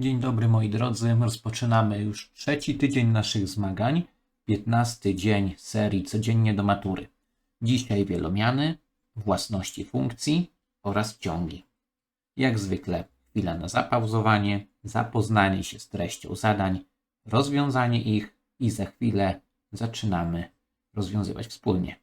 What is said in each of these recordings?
Dzień dobry moi drodzy, rozpoczynamy już trzeci tydzień naszych zmagań, 15 dzień serii codziennie do matury. Dzisiaj wielomiany, własności funkcji oraz ciągi. Jak zwykle chwila na zapauzowanie, zapoznanie się z treścią zadań, rozwiązanie ich i za chwilę zaczynamy rozwiązywać wspólnie.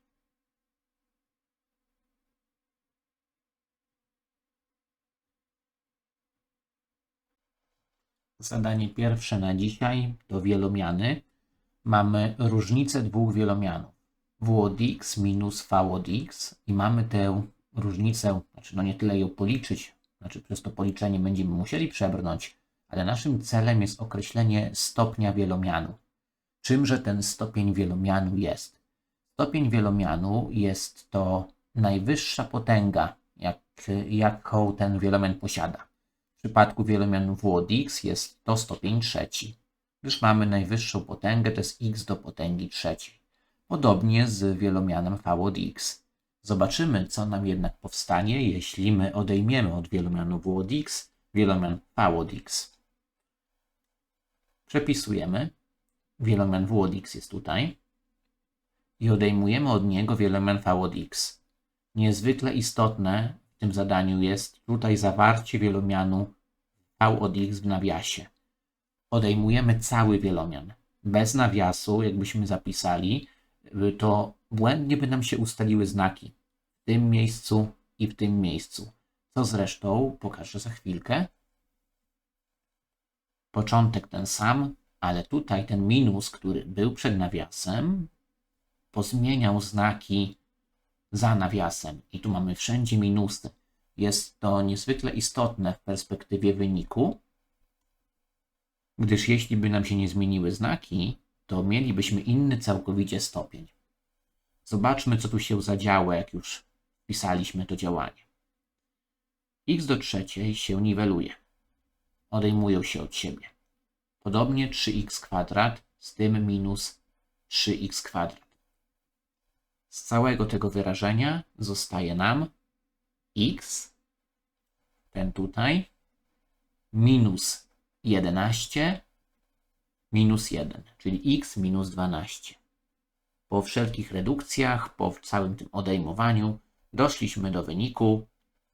Zadanie pierwsze na dzisiaj to wielomiany. Mamy różnicę dwóch wielomianów. w od x minus v od x i mamy tę różnicę, znaczy no nie tyle ją policzyć, znaczy przez to policzenie będziemy musieli przebrnąć, ale naszym celem jest określenie stopnia wielomianu. Czymże ten stopień wielomianu jest? Stopień wielomianu jest to najwyższa potęga, jak, jaką ten wielomian posiada. Przypadku wielomianu x jest to stopień trzeci, gdyż mamy najwyższą potęgę, to jest x do potęgi trzeciej. Podobnie z wielomianem v od x. Zobaczymy, co nam jednak powstanie, jeśli my odejmiemy od wielomianu w od x wielomian v od x. Przepisujemy. Wielomian w od x jest tutaj. I odejmujemy od niego wielomian v od x. Niezwykle istotne w tym zadaniu jest tutaj zawarcie wielomianu v od x w nawiasie. Odejmujemy cały wielomian. Bez nawiasu, jakbyśmy zapisali, to błędnie by nam się ustaliły znaki w tym miejscu i w tym miejscu. Co zresztą pokażę za chwilkę. Początek ten sam, ale tutaj ten minus, który był przed nawiasem, pozmieniał znaki za nawiasem. I tu mamy wszędzie minusy. Jest to niezwykle istotne w perspektywie wyniku, gdyż jeśli by nam się nie zmieniły znaki, to mielibyśmy inny całkowicie stopień. Zobaczmy, co tu się zadziało, jak już wpisaliśmy to działanie. x do trzeciej się niweluje. Odejmują się od siebie. Podobnie 3x kwadrat z tym minus 3x kwadrat. Z całego tego wyrażenia zostaje nam x, ten tutaj, minus 11, minus 1, czyli x minus 12. Po wszelkich redukcjach, po całym tym odejmowaniu, doszliśmy do wyniku,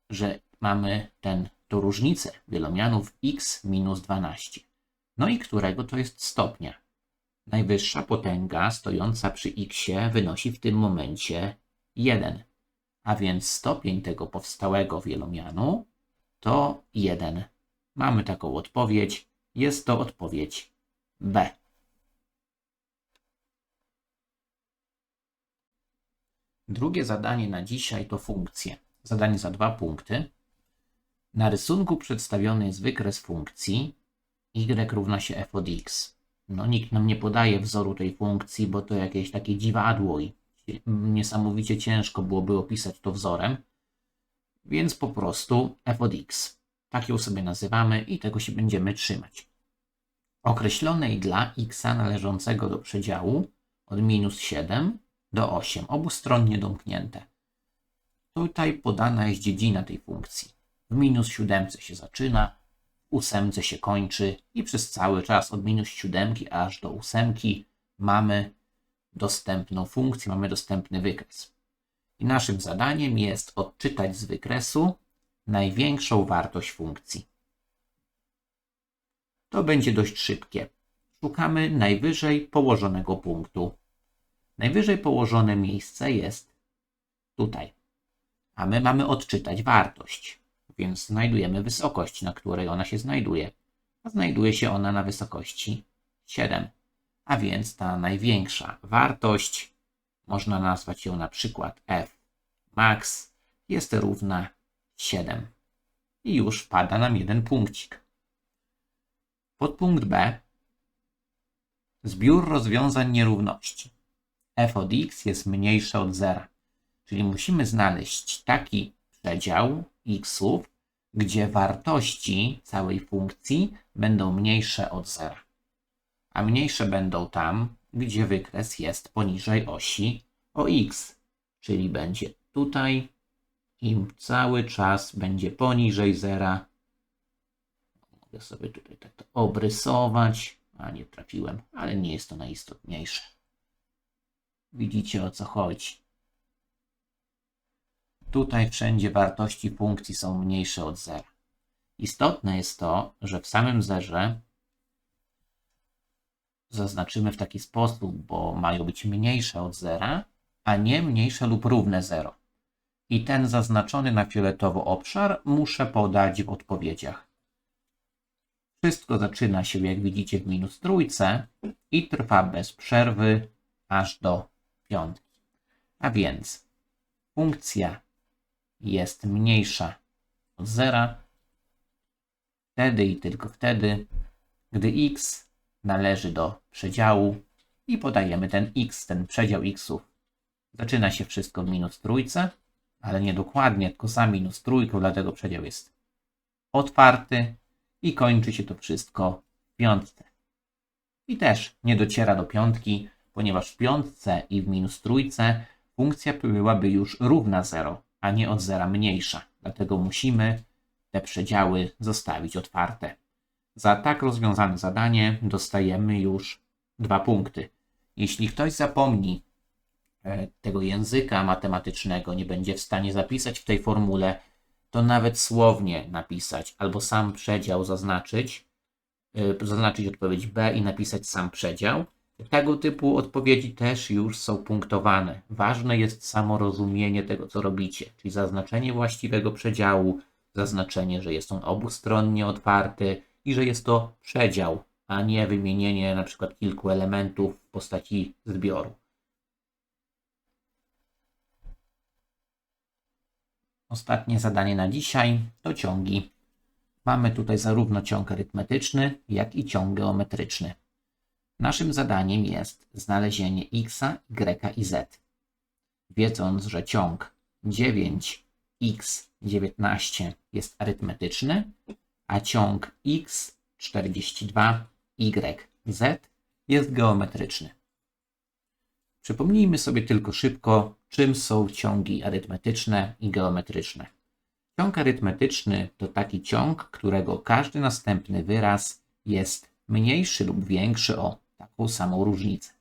że mamy ten, tą różnicę wielomianów x minus 12. No i którego to jest stopnia? Najwyższa potęga stojąca przy x wynosi w tym momencie 1 a więc stopień tego powstałego wielomianu to 1. Mamy taką odpowiedź. Jest to odpowiedź B. Drugie zadanie na dzisiaj to funkcje. Zadanie za dwa punkty. Na rysunku przedstawiony jest wykres funkcji y równa się f od x. No, nikt nam nie podaje wzoru tej funkcji, bo to jakieś takie dziwadło i niesamowicie ciężko byłoby opisać to wzorem, więc po prostu f od x. Tak ją sobie nazywamy i tego się będziemy trzymać. Określonej dla x należącego do przedziału od minus 7 do 8, obustronnie domknięte. Tutaj podana jest dziedzina tej funkcji. W minus 7 się zaczyna, w 8 się kończy i przez cały czas od minus 7 aż do 8 mamy dostępną funkcję, mamy dostępny wykres. I naszym zadaniem jest odczytać z wykresu największą wartość funkcji. To będzie dość szybkie. Szukamy najwyżej położonego punktu. Najwyżej położone miejsce jest tutaj. A my mamy odczytać wartość, więc znajdujemy wysokość, na której ona się znajduje. A znajduje się ona na wysokości 7 a więc ta największa wartość, można nazwać ją na przykład f max, jest równa 7. I już wpada nam jeden punkcik. Podpunkt B. Zbiór rozwiązań nierówności. f od x jest mniejsze od zera. Czyli musimy znaleźć taki przedział xów, gdzie wartości całej funkcji będą mniejsze od zera a mniejsze będą tam, gdzie wykres jest poniżej osi o x, czyli będzie tutaj i cały czas będzie poniżej zera. Mogę sobie tutaj tak to obrysować. A nie trafiłem, ale nie jest to najistotniejsze. Widzicie o co chodzi. Tutaj wszędzie wartości funkcji są mniejsze od zera. Istotne jest to, że w samym zerze zaznaczymy w taki sposób, bo mają być mniejsze od zera, a nie mniejsze lub równe 0. I ten zaznaczony na fioletowo obszar muszę podać w odpowiedziach. Wszystko zaczyna się, jak widzicie, w minus trójce i trwa bez przerwy aż do piątki. A więc funkcja jest mniejsza od zera wtedy i tylko wtedy, gdy x należy do przedziału i podajemy ten x, ten przedział xów. Zaczyna się wszystko w minus trójce, ale nie dokładnie, tylko za minus trójką, dlatego przedział jest otwarty i kończy się to wszystko w piątce. I też nie dociera do piątki, ponieważ w piątce i w minus trójce funkcja byłaby już równa 0, a nie od zera mniejsza. Dlatego musimy te przedziały zostawić otwarte. Za tak rozwiązane zadanie dostajemy już dwa punkty. Jeśli ktoś zapomni e, tego języka matematycznego, nie będzie w stanie zapisać w tej formule, to nawet słownie napisać albo sam przedział zaznaczyć, e, zaznaczyć odpowiedź B i napisać sam przedział. Tego typu odpowiedzi też już są punktowane. Ważne jest samo rozumienie tego, co robicie, czyli zaznaczenie właściwego przedziału, zaznaczenie, że jest on obustronnie otwarty i że jest to przedział, a nie wymienienie na przykład kilku elementów w postaci zbioru. Ostatnie zadanie na dzisiaj to ciągi. Mamy tutaj zarówno ciąg arytmetyczny, jak i ciąg geometryczny. Naszym zadaniem jest znalezienie x, y i z. Wiedząc, że ciąg 9x19 jest arytmetyczny, a ciąg x, 42, y, z jest geometryczny. Przypomnijmy sobie tylko szybko, czym są ciągi arytmetyczne i geometryczne. Ciąg arytmetyczny to taki ciąg, którego każdy następny wyraz jest mniejszy lub większy o taką samą różnicę.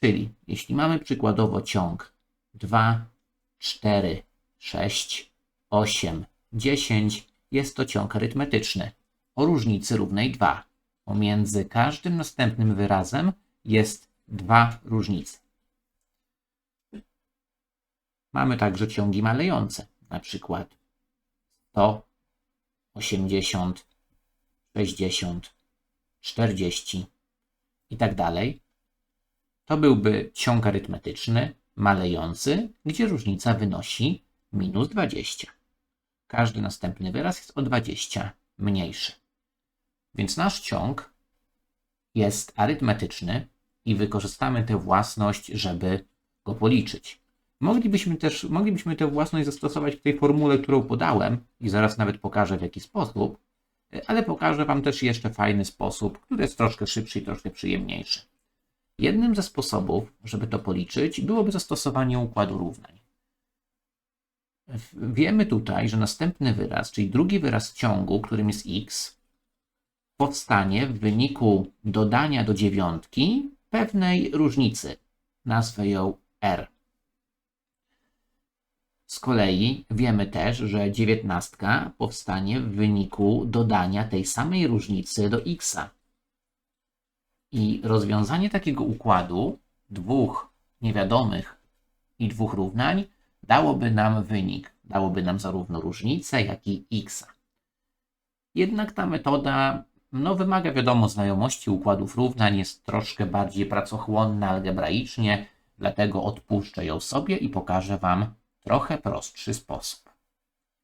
Czyli jeśli mamy przykładowo ciąg 2, 4, 6, 8, 10, jest to ciąg arytmetyczny o różnicy równej 2. Pomiędzy każdym następnym wyrazem jest 2 różnice. Mamy także ciągi malejące, na przykład 100, 80, 60, 40 i tak dalej. To byłby ciąg arytmetyczny malejący, gdzie różnica wynosi minus 20. Każdy następny wyraz jest o 20 mniejszy. Więc nasz ciąg jest arytmetyczny i wykorzystamy tę własność, żeby go policzyć. Moglibyśmy też moglibyśmy tę własność zastosować w tej formule, którą podałem i zaraz nawet pokażę w jaki sposób, ale pokażę Wam też jeszcze fajny sposób, który jest troszkę szybszy i troszkę przyjemniejszy. Jednym ze sposobów, żeby to policzyć, byłoby zastosowanie układu równań. Wiemy tutaj, że następny wyraz, czyli drugi wyraz ciągu, którym jest x, powstanie w wyniku dodania do dziewiątki pewnej różnicy. Nazwę ją r. Z kolei wiemy też, że dziewiętnastka powstanie w wyniku dodania tej samej różnicy do x. I rozwiązanie takiego układu dwóch niewiadomych i dwóch równań dałoby nam wynik, dałoby nam zarówno różnicę, jak i x. Jednak ta metoda no, wymaga wiadomo znajomości układów równań, jest troszkę bardziej pracochłonna algebraicznie, dlatego odpuszczę ją sobie i pokażę Wam trochę prostszy sposób.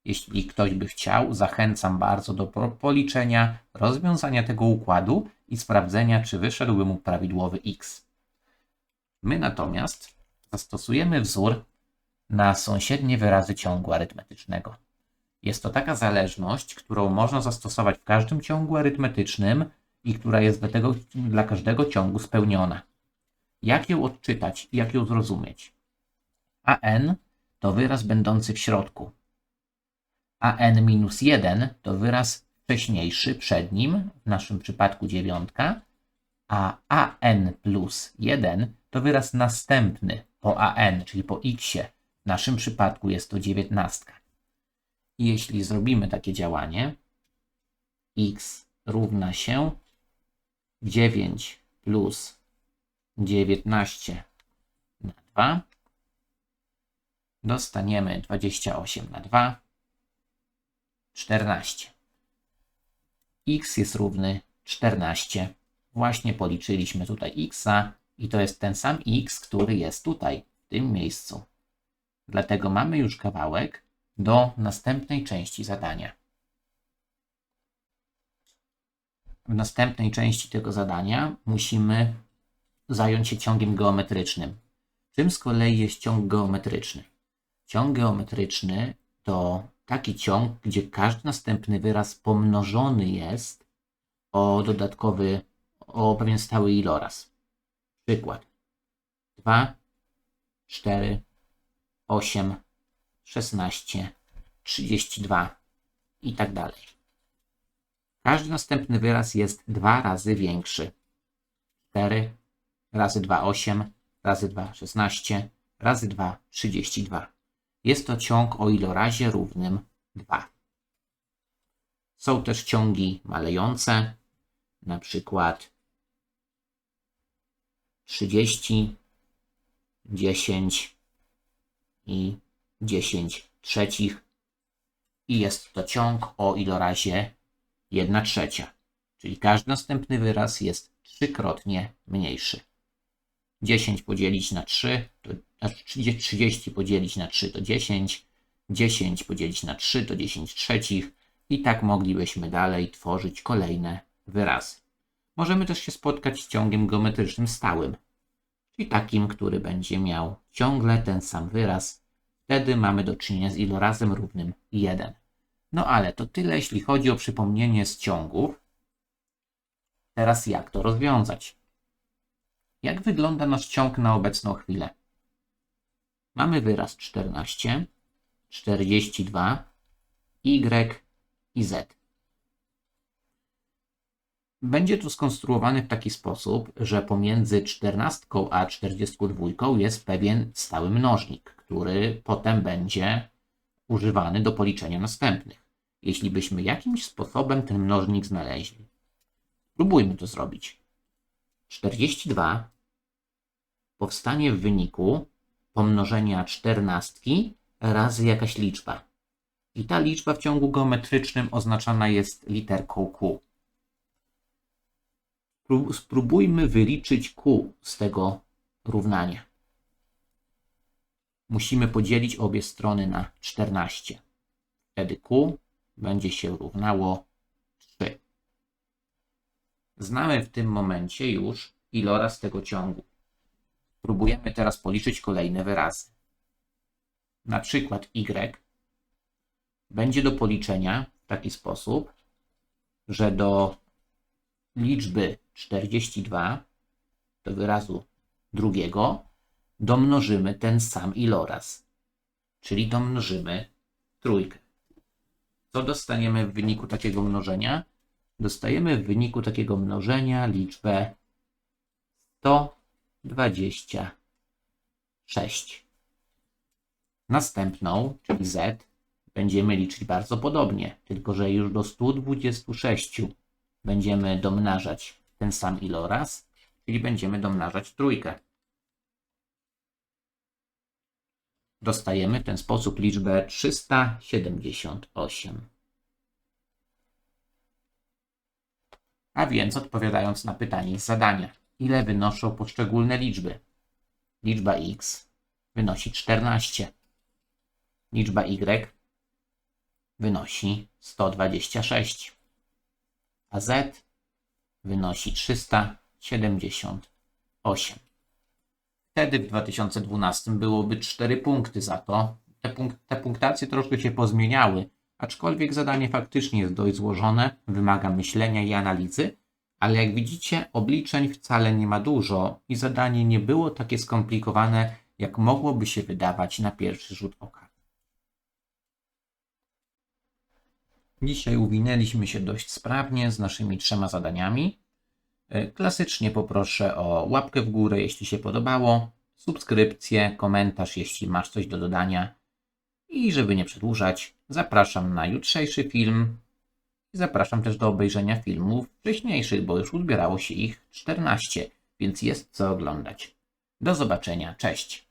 Jeśli ktoś by chciał, zachęcam bardzo do policzenia rozwiązania tego układu i sprawdzenia, czy wyszedłby mu prawidłowy x. My natomiast zastosujemy wzór na sąsiednie wyrazy ciągu arytmetycznego. Jest to taka zależność, którą można zastosować w każdym ciągu arytmetycznym i która jest dla, tego, dla każdego ciągu spełniona. Jak ją odczytać i jak ją zrozumieć? A n to wyraz będący w środku, a n minus 1 to wyraz wcześniejszy przed nim, w naszym przypadku dziewiątka, a an plus 1 to wyraz następny po an, czyli po x. W naszym przypadku jest to dziewiętnastka. I jeśli zrobimy takie działanie, x równa się 9 plus 19 na 2, dostaniemy 28 na 2, 14. x jest równy 14. Właśnie policzyliśmy tutaj x i to jest ten sam x, który jest tutaj, w tym miejscu. Dlatego mamy już kawałek do następnej części zadania. W następnej części tego zadania musimy zająć się ciągiem geometrycznym. Czym z kolei jest ciąg geometryczny? Ciąg geometryczny to taki ciąg, gdzie każdy następny wyraz pomnożony jest o dodatkowy, o pewien stały iloraz. Przykład. 2, 4, 8, 16, 32 i tak dalej. Każdy następny wyraz jest dwa razy większy. 4 razy 2, 8, razy 2, 16, razy 2, 32. Jest to ciąg o ilorazie równym 2. Są też ciągi malejące, na przykład 30, 10 i 10 trzecich. I jest to ciąg o ilorazie 1 trzecia, czyli każdy następny wyraz jest trzykrotnie mniejszy. 10 podzielić na 3, to, znaczy 30 podzielić na 3 to 10, 10 podzielić na 3 to 10 trzecich i tak moglibyśmy dalej tworzyć kolejne wyrazy. Możemy też się spotkać z ciągiem geometrycznym stałym, czyli takim, który będzie miał ciągle ten sam wyraz. Wtedy mamy do czynienia z ilorazem równym 1. No ale to tyle, jeśli chodzi o przypomnienie z ciągów. Teraz jak to rozwiązać? Jak wygląda nasz ciąg na obecną chwilę? Mamy wyraz 14, 42, y i z. Będzie to skonstruowane w taki sposób, że pomiędzy 14 a 42 jest pewien stały mnożnik, który potem będzie używany do policzenia następnych. Jeśli byśmy jakimś sposobem ten mnożnik znaleźli. Spróbujmy to zrobić. 42 powstanie w wyniku pomnożenia czternastki razy jakaś liczba. I ta liczba w ciągu geometrycznym oznaczana jest literką Q. Spróbujmy wyliczyć Q z tego równania. Musimy podzielić obie strony na 14. Wtedy Q będzie się równało 3. Znamy w tym momencie już iloraz tego ciągu. Próbujemy teraz policzyć kolejne wyrazy. Na przykład y będzie do policzenia w taki sposób, że do liczby 42, do wyrazu drugiego, domnożymy ten sam iloraz, czyli domnożymy trójkę. Co dostaniemy w wyniku takiego mnożenia? Dostajemy w wyniku takiego mnożenia liczbę 126. Następną, czyli z, będziemy liczyć bardzo podobnie, tylko że już do 126 będziemy domnażać ten sam iloraz, czyli będziemy domnażać trójkę. Dostajemy w ten sposób liczbę 378. A więc odpowiadając na pytanie z zadania, ile wynoszą poszczególne liczby? Liczba x wynosi 14. Liczba y wynosi 126. A z wynosi 378. Wtedy w 2012 byłoby 4 punkty za to. Te, punk te punktacje troszkę się pozmieniały, aczkolwiek zadanie faktycznie jest dość złożone, wymaga myślenia i analizy, ale jak widzicie, obliczeń wcale nie ma dużo i zadanie nie było takie skomplikowane, jak mogłoby się wydawać na pierwszy rzut oka. Dzisiaj uwinęliśmy się dość sprawnie z naszymi trzema zadaniami. E, Klasycznie poproszę o łapkę w górę, jeśli się podobało, subskrypcję, komentarz, jeśli masz coś do dodania. I żeby nie przedłużać, zapraszam na jutrzejszy film. Zapraszam też do obejrzenia filmów wcześniejszych, bo już uzbierało się ich 14, więc jest co oglądać. Do zobaczenia, cześć.